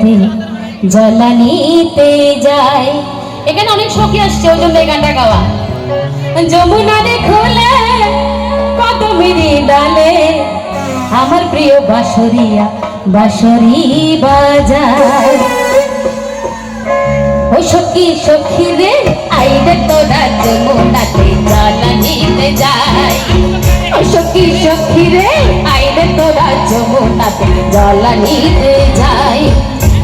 যমুনাতে জলানিতে যায় এখানে অনেক সখী আসছে, ওই জন্য এই গানটা গাওয়া। যমুনারে খোলে কত মিরি ডালে, আমার প্রিয় বাঁশরিয়া, বাঁশরি বাজায়। ওই সখী সখী রে আইরে তোরা যমুনাতে জলানিতে যায় ওই সখী সখী রে আইরে তোরা যমুনাতে জলানিতে যায়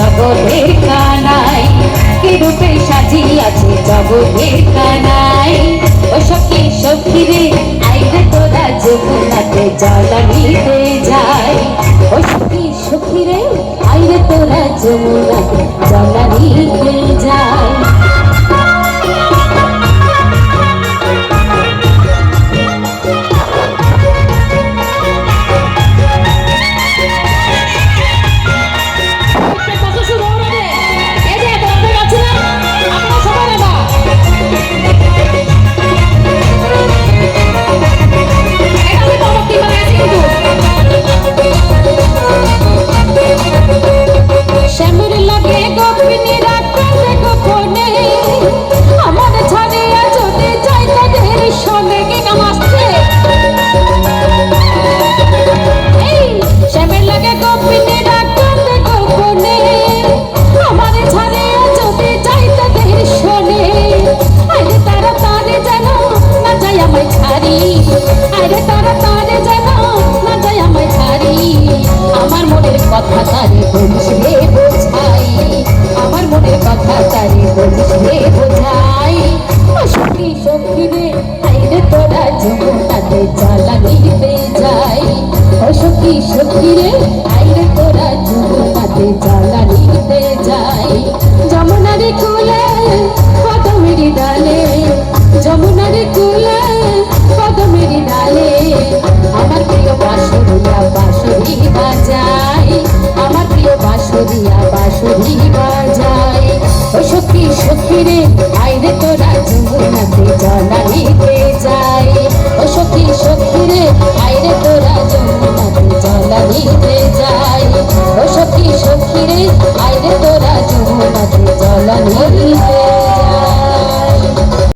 জগতের কানাই কি রূপে সাজিয়াছে জগতের কানাই ও সখী সখী রে আইবে তোরা যমুনাতে জলানিতে যায় ও সখী সখী রে আইবে তোরা যমুনাতে আমার মনের কথা তারে বলছে বোঝাই সখী তোরা যমুনাতে জ্বালা নিতে যাই সখী সখী রে আইরে তোরা যমুনাতে জ্বালা নিতে যাই যমুনারে কুলে কদমেরি ডালে যমুনারে কুলে কদমেরি ডালে আমার প্রিয় বাঁশরিয়া বাঁশরি বাজায়। বাঁশরিয়া বাঁশরি বাজায়। ও সখী সখী রে আইরে তোরা জীবনাতে জলাইতে